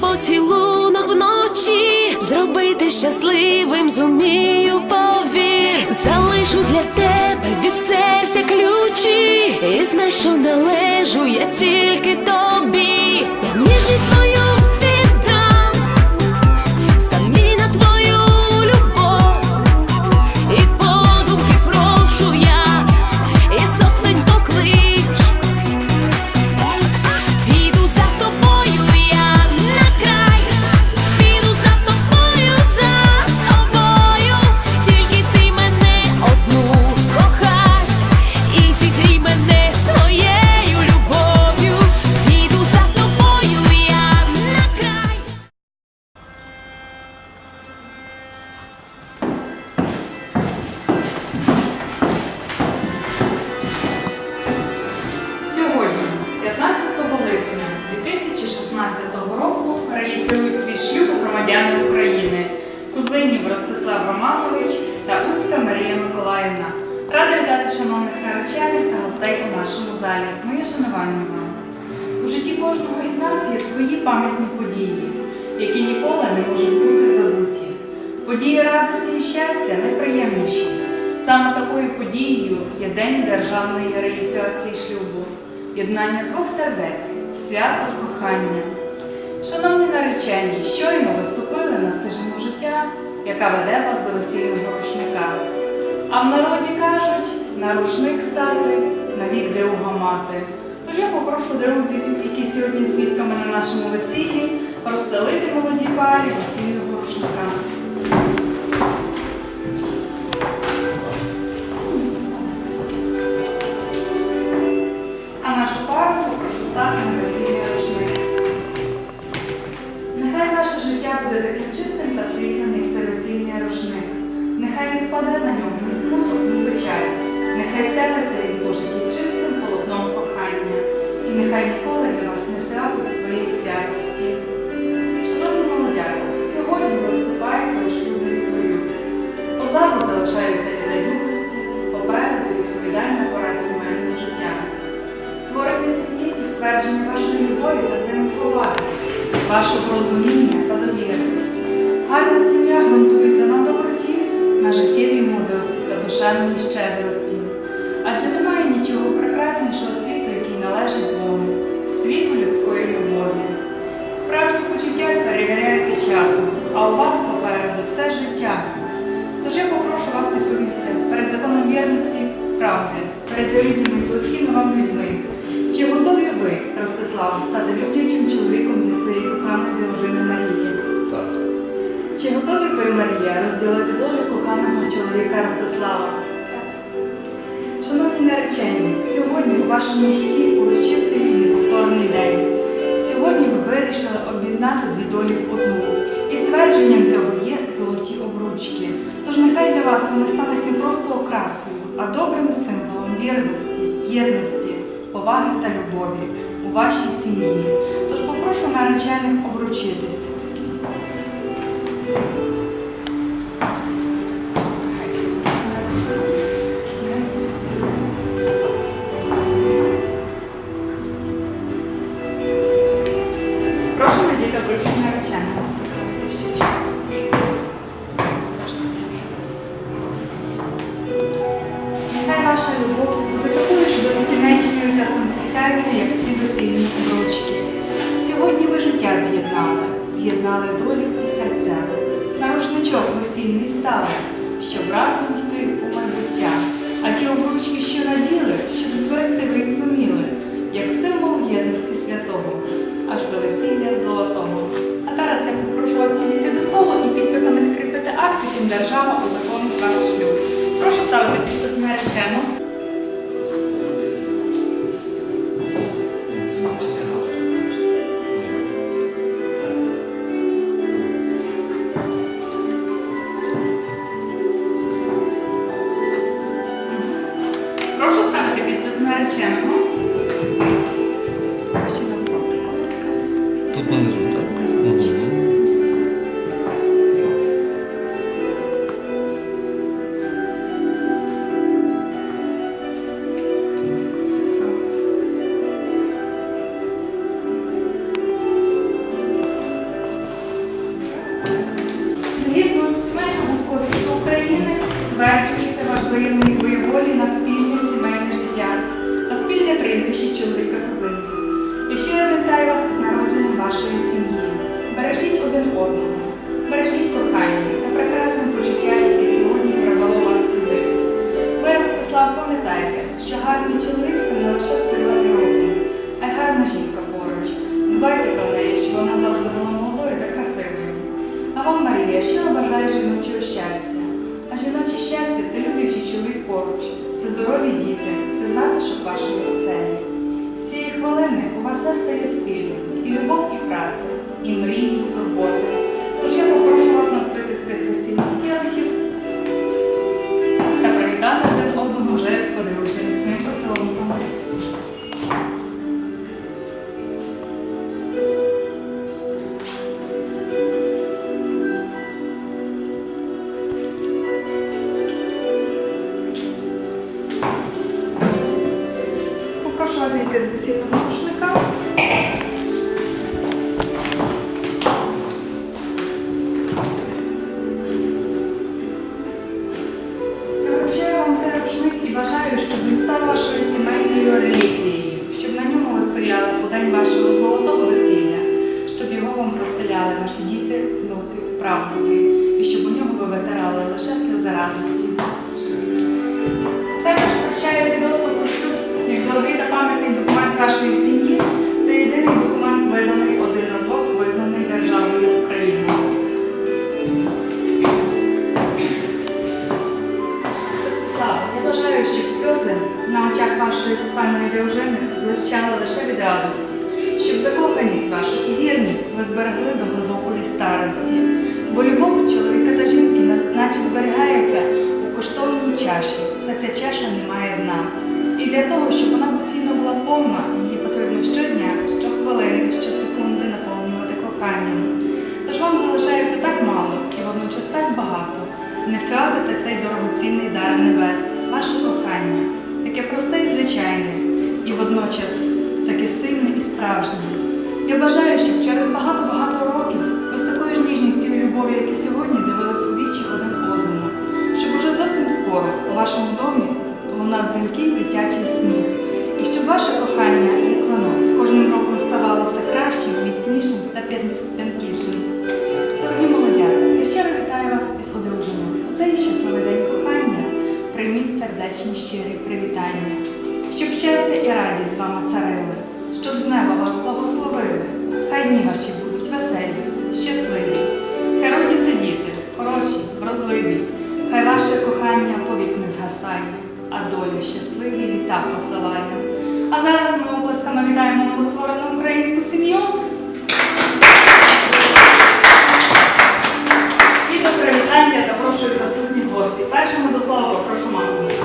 поцілунок вночі, зробити щасливим зумію повір. Залишу для тебе від серця ключі, і знай, що належу я тільки тобі. Кузинів Ростислав Романович та Уська Марія Миколаївна. Рада вітати шановних наречених та гостей у нашому залі. Моє шанування вам. У житті кожного із нас є свої пам'ятні події, які ніколи не можуть бути забуті. Події радості і щастя найприємніші. Саме такою подією є День державної реєстрації шлюбу, єднання двох сердець, свято кохання. Шановні наречені, щойно ви ступили на стежину життя, яка веде вас до весільного рушника. А в народі кажуть, на рушник стати, навік деуга мати. Тож я попрошу друзів, які сьогодні свідками на нашому весіллі, розстелити молодій парі весільного рушника. Впаде на ньому ні смуток, ні печаль. Нехай він по житті чистим полотном кохання. І нехай ніколи для вас не втратить своєї святості. Шановні молодята, сьогодні ви вступаєте у шлюбний союз. Позаду залишаються віддаючості, попереду відповідальна пора сімейного життя. Створення сім'ї це ствердження вашої любові та взаємоповаги, вашого розуміння та довіри. Гарна сім'я ґрунтується на доброті, на життєвій мудрості та душевній щедрості. Адже немає нічого прекраснішого світу, який належить двом світу людської любові. Справжні почуття перевіряються часом, а у вас попереду все життя. Тож я попрошу вас відповісти перед законом вірності, правди, перед рідними ви, розділити долю коханого чоловіка Ростислава? Шановні наречені, сьогодні у вашому житті урочистий і неповторний день. Сьогодні ви вирішили об'єднати дві долі в одну. І ствердженням цього є золоті обручки. Тож нехай для вас вони стануть не просто окрасою, а добрим символом вірності, єдності, поваги та любові у вашій сім'ї. Тож попрошу наречених обручитись. церкви, як ці весільні обручки. Сьогодні ви життя з'єднали, з'єднали долі і серця. На рушничок весільний стали, щоб разом йти у майбуття. А ті обручки, що наділи. Бережіть бережіть кохання, це прекрасне почуття, яке сьогодні привело вас сюди. Ви, Ростислав, пам'ятайте, що гарний чоловік це не лише сила і розум, а й гарна жінка поруч. Дбайте про неї, щоб вона завжди була молодою та красивою. А вам, Марія, щиро бажаю жіночого щастя. А жіноче щастя це люблячий чоловік поруч, це здорові діти, це затишок вашої оселі. З цієї хвилини у вас все стає спільним, і любов, і праця, і мрії, сльози радості. Також вручаю свідоцтво про шлюб як дорогий та пам'ятний документ вашої сім'ї. Це єдиний документ, виданий один на двох, визнаний державою України. Ростислава, я бажаю, щоб сльози на очах вашої коханої дружини блищали лише від радості, щоб закоханість вашу і вірність ви зберегли до глибокої старості. Бо любов чоловіка та жінки наче зберігається у коштовній чаші, та ця чаша не має дна. І для того, щоб вона постійно була повна, її потрібно щодня, щохвилини, щосекунди наповнювати коханням. Тож вам залишається так мало і водночас так багато. Не втратите цей дорогоцінний дар небес, ваше кохання, таке просте і звичайне, і водночас таке сильне і справжнє. Я бажаю, щоб через багато-багато ніжністю і любов'ю, як і сьогодні, дивились у вічі один одному, щоб уже зовсім скоро у вашому домі лунав дзвінкий дитячий сміх, і щоб ваше кохання, як воно, з кожним роком ставало все кращим, міцнішим та п'янкішим. Дорогі молодята, я щиро вітаю вас із одруженням. У цей щасливий день кохання прийміть сердечні щирі привітання, щоб щастя і радість з вами царили, щоб з неба вас благословили. Хай дні ваші тобі щасливі літа посилаю. А зараз ми оплесками вітаємо новостворену українську сім'ю. І до привітання запрошую присутніх гостей. Першому до слова попрошу маму.